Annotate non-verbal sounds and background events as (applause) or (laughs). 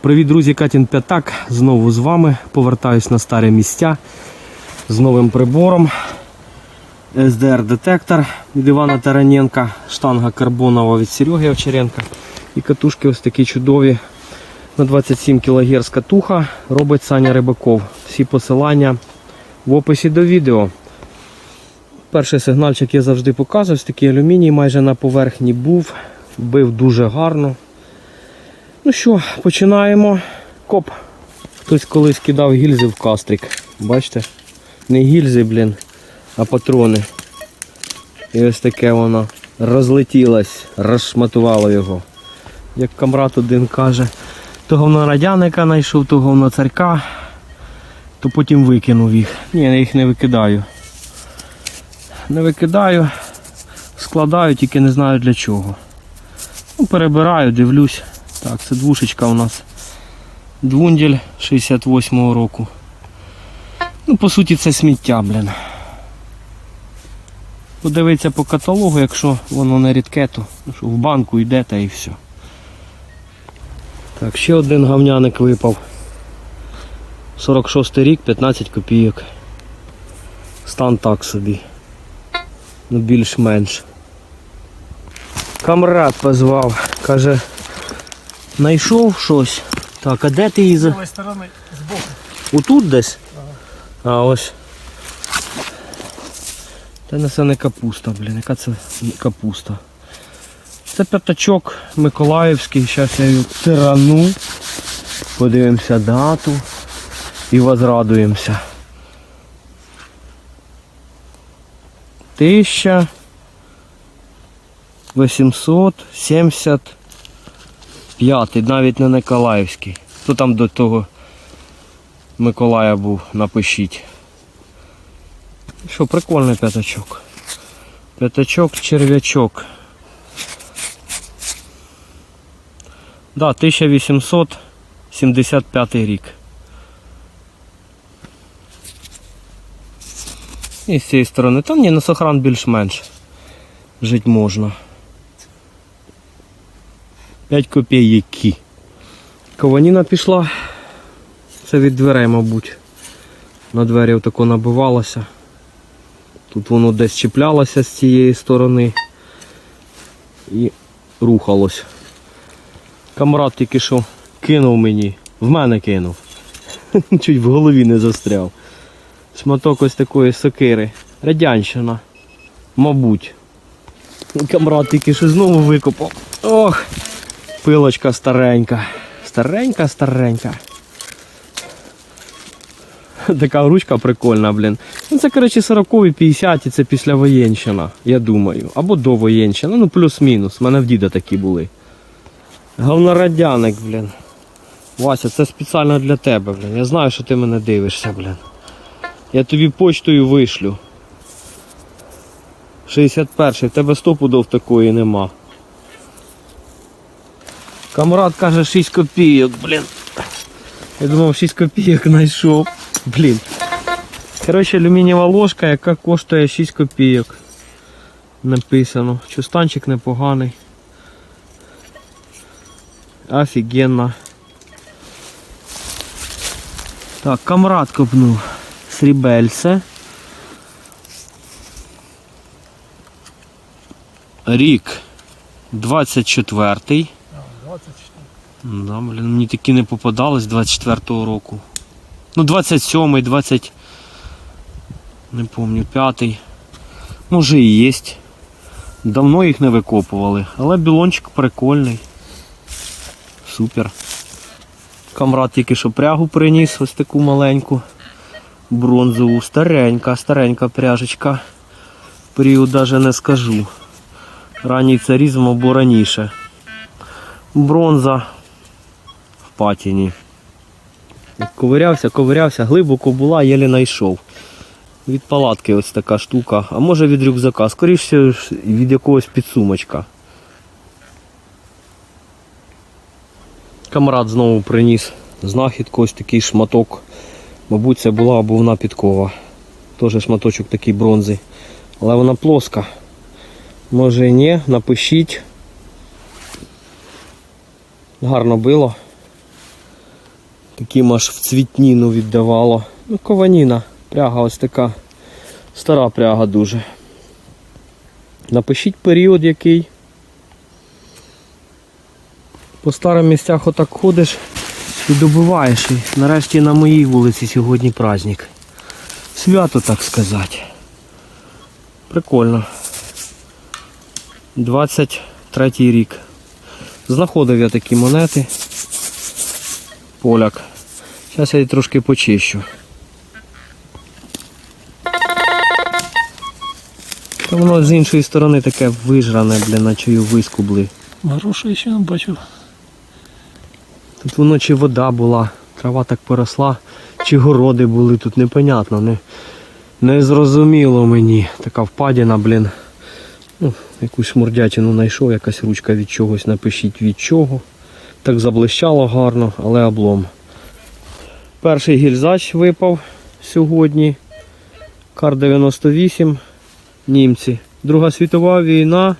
Привіт, друзі, Катін П'ятак. Знову з вами. Повертаюсь на старі місця з новим прибором. SDR-детектор від Івана Тараненка, штанга карбонова від Сереги Овчаренка. І катушки ось такі чудові. На 27 кГц катуха робить Саня Рибаков. Всі посилання в описі до відео. Перший сигнальчик я завжди показую. Ось такий алюміній майже на поверхні був. Бив дуже гарно. Ну що, починаємо. Коп. Хтось колись кидав гільзи в кастрик. Бачите? Не гільзи, блін, а патрони. І ось таке воно розлетілось, розшматувало його. Як камрат один каже, то говно радяника знайшов, то говно царька, то потім викинув їх. Ні, я їх не викидаю. Не викидаю, складаю, тільки не знаю для чого. Ну, перебираю, дивлюсь. Так, це двушечка у нас. Двундель 68-го року. Ну, по суті, це сміття, блін. Подивиться по каталогу, якщо воно не рідке, то ну, що, в банку йде та і все. Так, ще один гавняник випав. 46 рік, 15 копійок. Стан так собі. Ну більш-менш. Камрад позвав, каже, Найшов щось. Так, а де ти її за... З сторони, збоку. Отут десь? Ага. А ось. Та це не капуста, блін, яка це капуста. Це п'ятачок Миколаївський, зараз я її тирану. Подивимося дату і возрадуємося. 1870 П'ятий, навіть не Николаївський. Хто там до того Миколая був, напишіть. Що, прикольний п'ятачок. П'ятачок, черв'ячок. Да, 1875 рік. І з цієї сторони, там ні, на сохран більш-менш жити можна. 5 копійки. Кованіна пішла. Це від дверей, мабуть. На двері отако набивалося. Тут воно десь чіплялося з цієї сторони і рухалось. Камрад тільки що кинув мені, в мене кинув. (laughs) Чуть в голові не застряв. Шматок ось такої сокири. Радянщина. Мабуть. Камрад тільки що знову викопав. Ох! Пилочка старенька. Старенька, старенька. Така ручка прикольна, блін. Ну це, коротше, 40-ві, 50-ті, це післявоєнщина, я думаю. Або довоєнщина, ну плюс-мінус. У мене в діда такі були. Говнорадяник, блін. Вася, це спеціально для тебе, блін. Я знаю, що ти мене дивишся, блін. Я тобі почтою вишлю. 61-й, в тебе стопудов такої нема. Камрад каже 6 копійок, блін. Я думав 6 копійок знайшов. Блін. Коротше, алюмінієва ложка, яка коштує 6 копійок. Написано. Чустанчик непоганий. Офігенно. Так, камрад копнув. Срібельце. Рік 24-й. А, 24. Да, блін, мені такі не попадались 24-го року. Ну, 27-й, 20. Не пам'ятаю, 5-й. Може і є. Давно їх не викопували, але білончик прикольний. Супер. Камрад тільки що прягу приніс, ось таку маленьку. Бронзову, старенька, старенька пряжечка. Період навіть не скажу. Ранній царізм або раніше. Бронза в патіні. Ковирявся, ковирявся, глибоко була, єлі знайшов. Від палатки ось така штука, а може від рюкзака, скоріше від якогось підсумочка. Камрад знову приніс знахідку, ось такий шматок. Мабуть, це була обувна підкова. Теж шматочок такий бронзи. Але вона плоска. Може і ні, напишіть. Гарно било. Таким аж в цвітніну віддавало. Ну, кованіна. Пряга ось така. Стара пряга дуже. Напишіть період який. По старим місцях отак ходиш і добиваєш. І нарешті на моїй вулиці сьогодні праздник. Свято, так сказати. Прикольно. 23 рік. Знаходив я такі монети. Поляк. Зараз я її трошки почищу. Та воно з іншої сторони таке вижране, блін, наче її вискубли. Гроші ще не бачив. Тут воно чи вода була, трава так поросла, чи городи були, тут непонятно, не, не зрозуміло мені. Така впадіна, блін. Ну, якусь мордятину знайшов, якась ручка від чогось, напишіть від чого. Так заблищало гарно, але облом. Перший гільзач випав сьогодні. Кар 98. Німці. Друга світова війна.